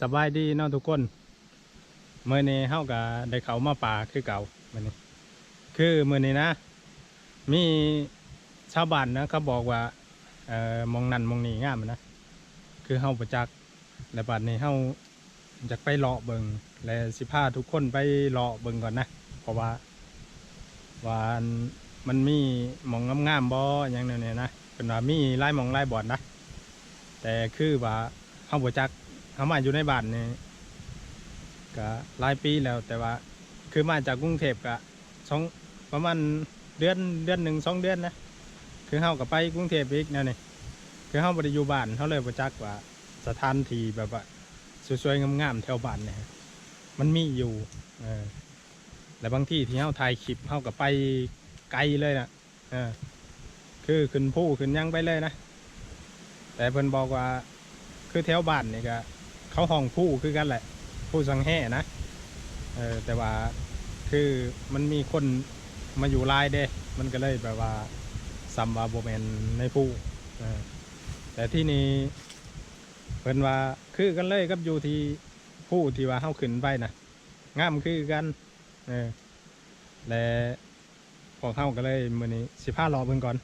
สบายดีเนาะทุกคนเมื่อนี้เฮาก็ได้เขามาป่าคือเก่ามื่อนี้ คือมื่อนี้นะ มีชาวบ้านนะเขาบอกว่าเอ่อมองนั่นมองนี่งามนะ คือเฮาประจักษ์และบัดนี้เฮาอยากไปเลาะเบิงและสิพาทุกคนไปเลาะเบิงก่อนนะ เพราะว่าว่าอันมันมีมองงามๆบ่อย่างนั้นเนี่ยนะเป็นว่ามีหลายหมองหลายบ่อนนะ แต่คือว่าเฮาบ่จัก เฮามาอยู่ในบ้านนี่ก็หลายปีแล้ว แต่ว่าคือมาจากกรุงเทพก็สองประมาณเดือนเดือนหนึ่งสองเดือนนะคือเฮาก็ไปกรุงเทพอีกแนวนี้คือเฮาบ่ได้อยู่บ้านเฮาเลยบ่จักว่าสถานที่แบบว่าสวยๆงามๆแถวบ้านเนี่ยมันมีอยู่เออและบางที่ที่เฮาถ่ายคลิปเฮาก็ไปไกลเลยนะเออคือขึ้นภูขึ้นยังไปเลยนะแต่เพิ่นบอกว่าคือแถวบ้านนี่ก็ เขาห้องผู้คือกันแหละ ผู้สังแห่นะเออแต่ว่าคือมันมีคนมาอยู่ลายเด้ มันก็เลยแบบว่าซัมวาโบแมนในผู้แต่ที่นี่เพิ่นว่าคือกันเลยกับอยู่ที่ผู้ที่ว่าเฮาขึ้นไปนะงามคือกันเออและพวกเฮาก็เลยมือนี้สิพารอเบิ่งก่อน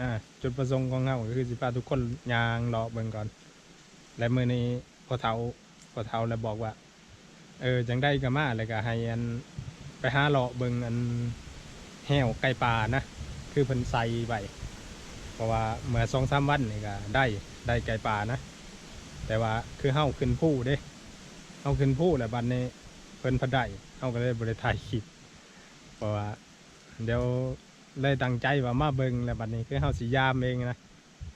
อ่าจุดประสงค์ของเราก็คือสิพาทุกคนยางเลาะเบิ่งก่อน และมือนี้ พอเทาพอเทาแล้วบอกว่า เออจังได้ก็มาเลยก็ให้อันไปหาเลาะเบิงอันแห้วไก่ป่านะคือเพิ่นใส่ไว้เพราะว่าเมื่อสองสามวันนี่ก็ได้ได้ไก่ป่านะ แต่ว่าคือเฮาขึ้นผู้เด้เฮาขึ้นผู้แล้วบัดนี้เพิ่นพอได้เฮาก็เลยบ่ได้ถ่ายคลิปเพราะว่าเดี๋ยวเลยตั้งใจว่ามาเบิงแล้วบัดนี้คือเฮาสิยามเองนะ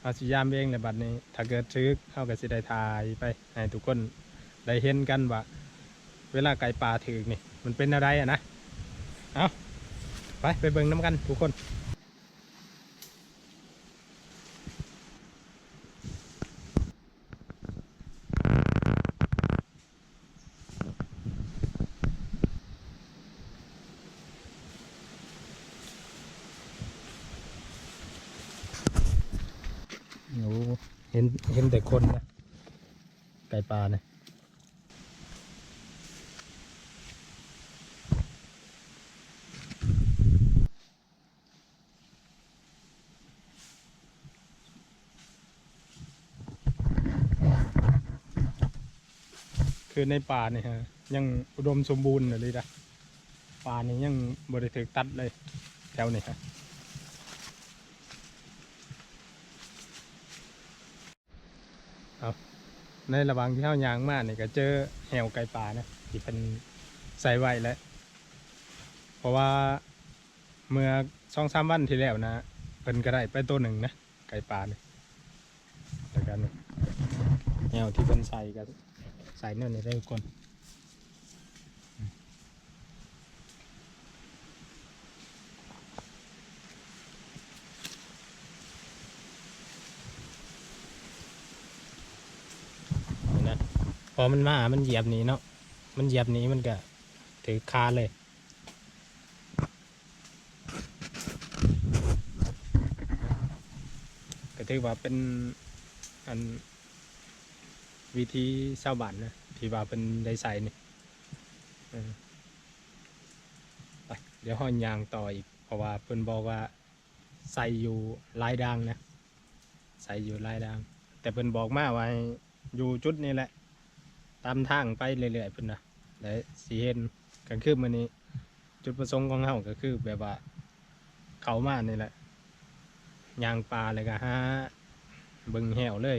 เอาสิยามเองแล้วบัดนี้ ถ้าเกิดทึกเข้ากับสิได้ถ่ายไปให้ทุกคนได้เห็นกันว่า เวลาไก่ป่าถึกนี่ มันเป็นอะไรอะนะ เอาไปไปเบิ่งน้ำกันทุกคน โอ้ เห็นเห็นแต่คนนะ ไก่ป่าเนี่ยคือในป่าเนี่ยฮะยังอุดมสมบูรณ์เลยนะป่านี่ยังบริถึกตัดเลยแถวนี้ฮะ ในระหว่างที่เฮายางมาเนี่ยก็เจอแหวไก่ป่านะที่เป็นใส่ไว้แล้วเพราะว่าเมื่อสองสามวันที่แล้วนะเพิ่นก็ได้ไปตัวหนึ่งนะไก่ป่าเนี่ยแล้วกันแหวที่เพิ่นใส่ก็ใส่เนี่ยนี่ได้ทุกคนนี่นะ พอมันมา มันเหยียบหนี้เนาะ มันเหยียบหนี้มันก็ถือคาเลย ก็ถือว่าเป็นอันวิธีชาวบ้านนะที่ว่าเป็นได้ใส่นี่ไปเดี๋ยวห้อยยางต่ออีก เพราะว่าเพิ่นบอกว่าใส่อยู่ลายดังนะ ใส่อยู่ลายดังแต่เพิ่นบอกมาว่าอยู่จุดนี้แหละ ตามทางไปเรื่อยๆเพิ่นนะและสีเห็นกันคือมื้อนี้ จุดประสงค์ของเฮาก็คือแบบว่า เขามานี่แหละยางปลาเลยก็หาเบิงแหวเลย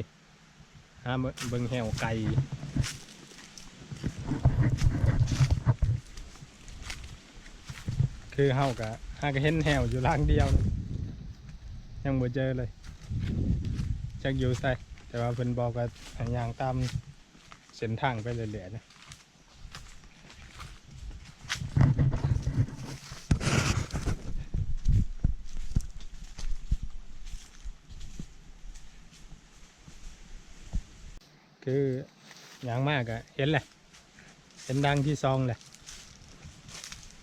หาเบิงแหวไก่คือเฮาก็หาก็เห็นแหวอยู่ล่างเดียวนะยังบ่เจอเลยจักอยู่ใส่แต่ว่าเพิ่นบอกว่าห้ยางตาม เส้นทางไปเรื่อยๆนะคือยางมากอะเห็นแหละเห็นดังที่ซองแหละ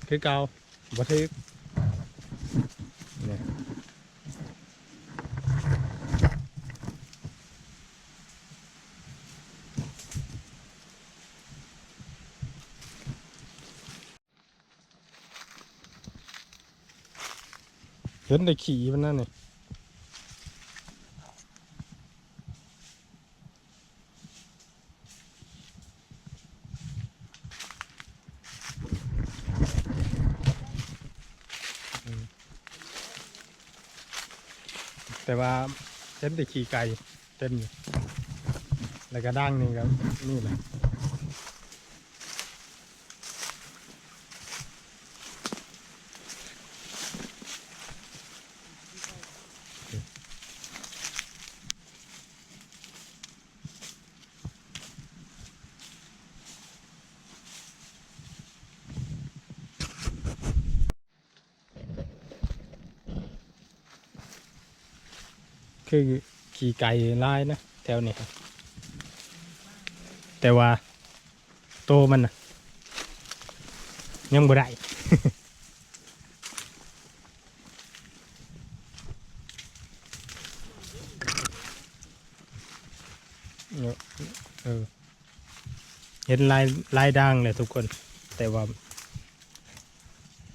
คือเกาบ่ทึก เห็นแต่ขี่มันนั่นนี่แต่ว่าเห็นแต่ขี่ไก่เต็มอยู่แล้วก็ด่างนี่ครับนี่แหละ คือขี่ไก่ลายนะแถวนี้แต่ว่าโตมันนะยังบ่ได้เนอะเออเห็นลายลายด่างเลยทุกคน แต่ว่า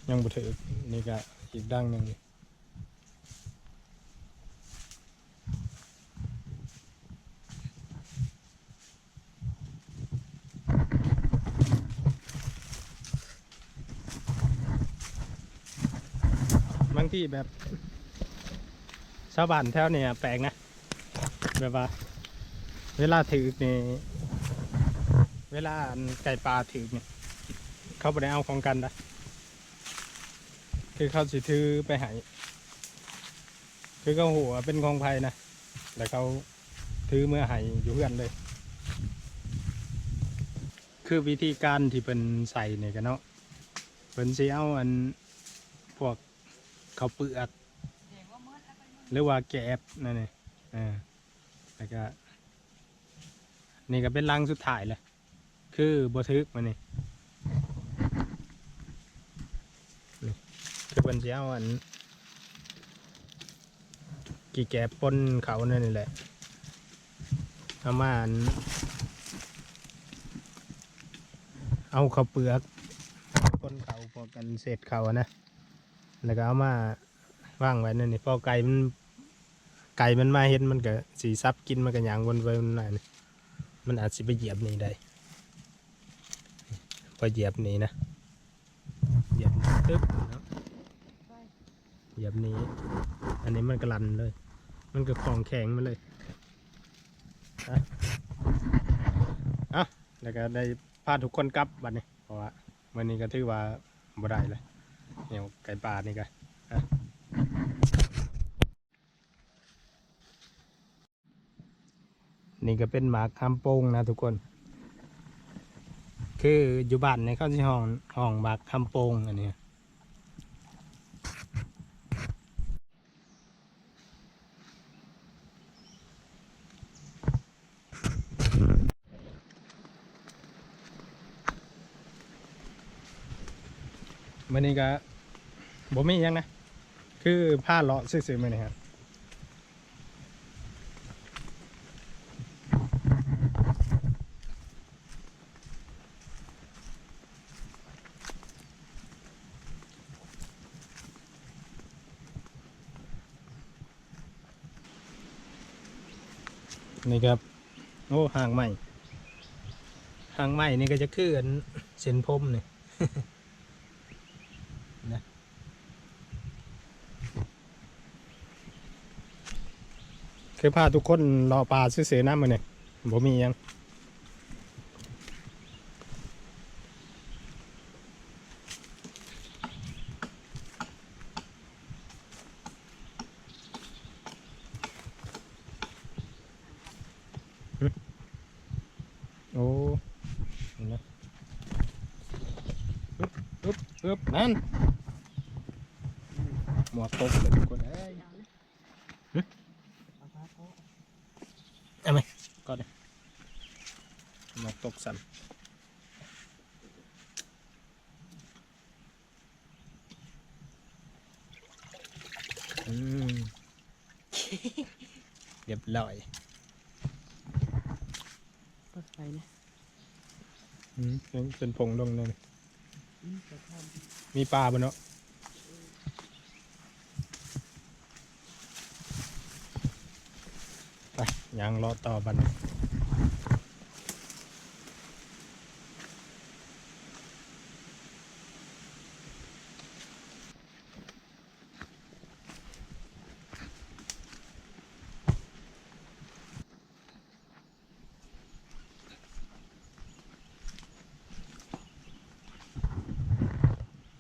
ยังบ่ถือนี่ก็อีกด่างหนึ่ง บางที่แบบชาวบ้านแถวเนี่ยแปลกนะ แบบว่า เวลาถือเนี่ยเวลาไก่ปลาถือเนี่ยเขาไม่ได้เอาของกันนะคือเขาสิถือไปหายคือเขาหัวเป็นของภัยนะแล้วเขาถือเมื่อหายอยู่เพื่อนเลย คือวิธีการที่เป็นใส่เนี่ยกันเนาะเป็นสีเอาอันพวก ข้าวเปลือกหรือว่าแกบนั่นเองออแล้วก็นี่ก็เป็นรังสุดท้ายเลยคือบทึกมันนี่คือเป็นเจ้าอันกี่แกบปนเขานั่นนี่แหละเอามาอันเอาข้าวเปลือกปนเขาพอกันเศษเขานะ แล้วก็เอามาว่างไว้นั่นนี่พอไก่มันไก่มันมาเห็นมันก็สีซับกินมันก็ยางวนไปวนมานี่มันอาจสิไปเหยียบนี่ได้พอเหยียบนี่นะเหยียบนี่ตึ๊บเนาะเหยียบนี้ อันนี้มันก็ลันเลย มันก็คลองแข็งมาเลยอะแล้วก็ได้พาทุกคนกลับบัดนี้ เพราะว่าวันนี้ก็ถือว่าบ่ได้เลย เนี่ยไก่ป่านี่กันนี่ก็เป็นหมาคำโป้งนะทุกคน คืออยู่บ้านในข้าที่ห้องห้องหมาคำโป้งอันนี้มันนี่ก็ บ่มียังนะ คือผ้าเลาะซื่อๆมาเนี่ยครับนี่ครับ โอ้ห่างใหม่ห่างใหม่นี่ก็จะคืออันเส้นผมนี่ย คือพาทุกคนรอปลาซื้อเสน้ำมาเนี่ยบ่มียัง เรียบร้อยเปิดไฟนะเป็นผงลงเลยอืมีปลาบนเนาะไปยังรอต่อบัน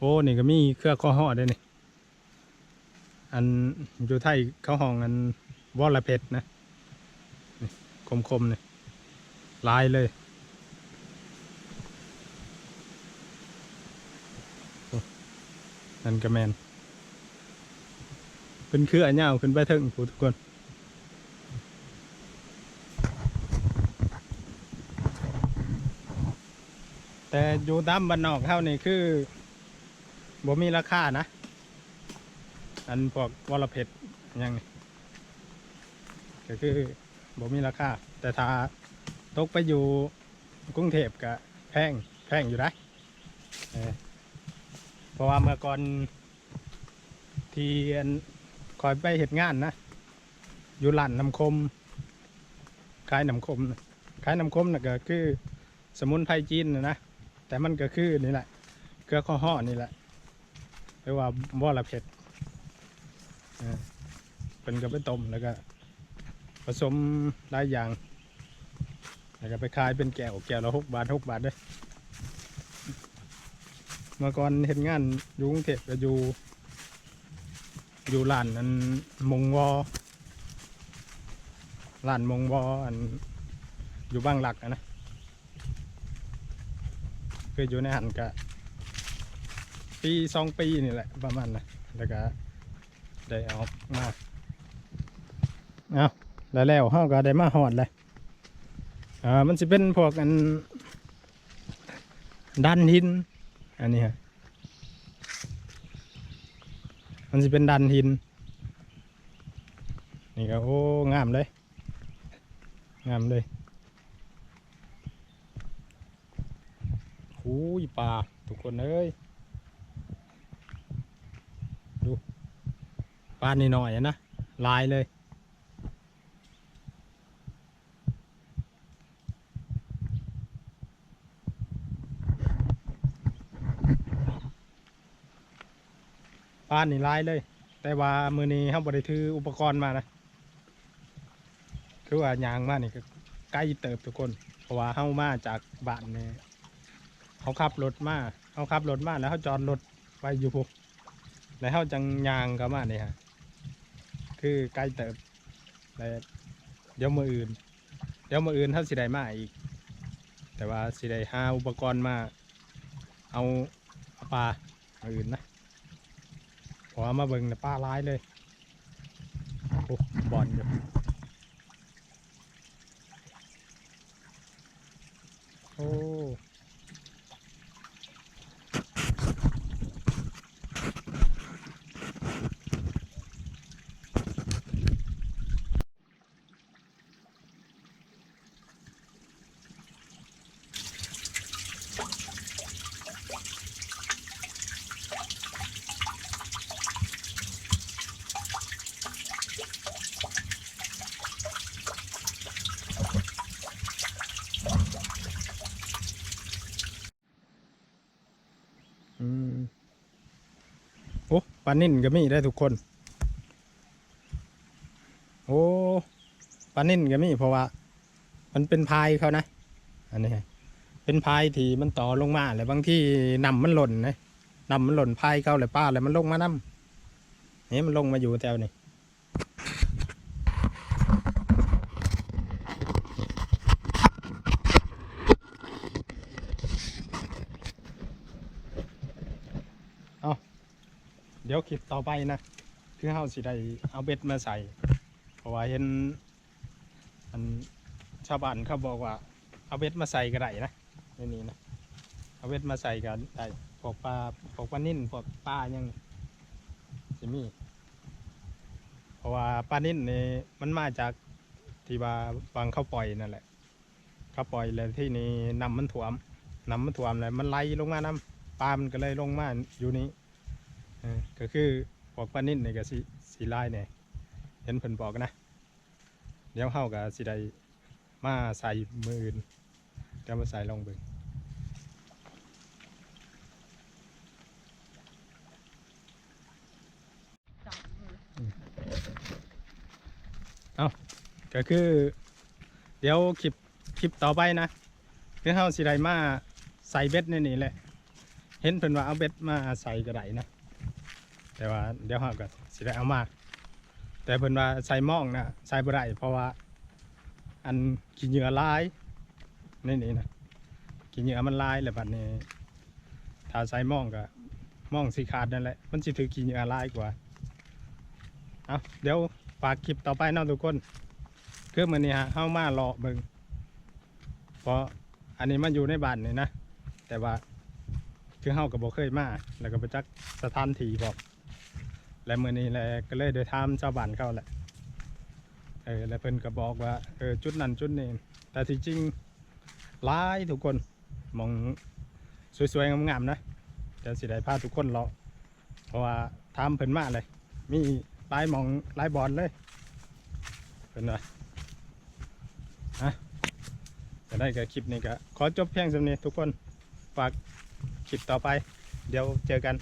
อ้นี่ก็มีเครือข้อห่อด้วยนี่อันอยู่ไทยเขาห้องอันวอลเพชรนะนี่คมๆนี่ลายเลยอ้นั่นก็แมนขึ้นเครือเน่าวขึ้นไปถึงผู้ทุกคนแต่อยู่ตามบ้านนอกเท่านี่คือ บ่มีราคานะ อันพวกวอลเพชรยังนี่ก็คือบ่มีราคา แต่ถ้าตกไปอยู่กรุงเทพก็แพงแพงอยู่ได้เออเพราะว่าเมื่อก่อนที่อันคอยไปเหตุงานนะ อยู่ร้านน้ำคมขายน้ำคมขายน้ำคมน่ะก็คือสมุนไพรจีนนะนะแต่มันก็คือนี่แหละเกลือข้อห่อนี่แหละ เรียกว่าบ่อละเผ็ดเป็นก็ไปต้มแล้วก็ ผสมหลายอย่าง แล้วก็ไปขายเป็นแก้วแก้วละหกบาทหกบาทเด้อเมื่อก่อนเห็นงานอยู่กรุงเทพก็อยู่ อยู่ร้านอันมงวอร้านมงวออันอยู่บ้างหลักอะนะคืออยู่ในหันกะ ปีสองปีนี่แหละประมาณนะแล้วก็ได้ออกมาเอาแล้วแล้วเฮาก็ได้มาหอดเลยอ่ามันสิเป็นพวกอันดันหิน อันนี้ฮะมันสิเป็นดันหิน นี่ก็โอ้งามเลยงามเลยหูยปลาทุกคนเอ้ย ปลานี่หน่อยๆนะลายเลย ปลานี่ลายเลย แต่ว่ามือนี้เขาบริถืออุปกรณ์มานะคือว่ายางมานี่ก็ใกล้เติบทุกคน เพราะว่าเข้ามาจากบ้านเนี่ยเขาขับรถมาเขาขับรถมาแล้วเขาจอดรถไว้อยู่พวกแล้วเขาจังยางเข้ามาเนี่ยฮะ คือใกล้เติบแล้วเดี๋ยวมืออื่น เดี๋ยวมืออื่นเขาสิได้มาอีก แต่ว่าสิได้หาอุปกรณ์มา เอาเอาปลามืออื่นนะพอมาเบิ่งแต่ปลาร้ายเลยโอ้บอลอยู่โอ้ม โอ้ปลานิ่นก็มีได้ทุกคน โอ้ปลานิ่นก็มีเพราะว่า มันเป็นพายเขานะ อันนี้เป็นพายที่มันต่อลงมาแล้วบางที่นำมันหล่นนะนำมันหล่นพายเขาเลยป้าเลยมันลงมานำนี่มันลงมาอยู่แถวนี้ เดี๋ยวคลิปต่อไปนะ คือเฮาสิได้เอาเบ็ดมาใส่ เพราะว่าเห็นอันชาวบ้านเขาบอกว่า เอาเบ็ดมาใส่ก็ได้นะในนี้นะ เอาเบ็ดมาใส่กันได้พวกปลาพวกปลานิ่นพวกปลายังสิมี เพราะว่าปลานิ่นนี่มันมาจากที่ว่าบางเขาปล่อยนั่นแหละเขาปล่อยแล้วที่นี่นำมันถ่วมนำมันถ่วมเลยมันไหลลงมาน้ำปลามันก็เลยลงมาอยู่นี้ ก็คือพวกปลานิ่นนี่ก็สีสีลายเนี่ยเห็นเพิ่นบอกนะ เดี๋ยวเฮาก็สิได้มาใส่มืออื่นเดี๋ยวมาใส่ลองเบิ่งจับมือก็คือ เดี๋ยวคลิปคลิปต่อไปนะคือเฮาสิได้มาใส่เบ็ดในนี่แหละ เห็นเพิ่นว่าเอาเบ็ดมาใส่ก็ได้นะ แต่ว่าเดี๋ยวเฮาก็สิได้เอามา แต่เพิ่นว่าใส่หม่องนะใส่บ่ได้เพราะว่า อันขี้เหงื่อลายในนี่นะขี้เหงื่อมันลายแล้วบัดนี้ ถ้าใส่หม่องก็หม่องสิขาดนั่นแหละมันสิถือขี้เหงื่อลายกว่าเอาเดี๋ยวฝากคลิปต่อไปเนาะทุกคนคือมื้อนี้ฮะเฮามาเลาะเบิงเพราะอันนี้มันอยู่ในบ้านนี่นะแต่ว่าคือเฮาก็บ่เคยมาแล้วก็ไปจักสถานที่บอก และมือนี้แหละก็เลยได้ถามชาวบ้านเขาแหละเออแล้วเพิ่นก็บอกว่าเออจุดนั้นจุดนี้แต่ที่จริงหลายทุกคนมองสวยๆงามๆนะเดี๋ยวสิได้พาทุกคนเลาะเพราะว่าถามเพิ่นมาเลย มีหลายมองหลายบอลเลยเป็นไงฮะจะได้กับคลิปนี้ก็ขอจบเพียงสำนี้ทุกคนฝากคลิปต่อไป เดี๋ยวเจอกัน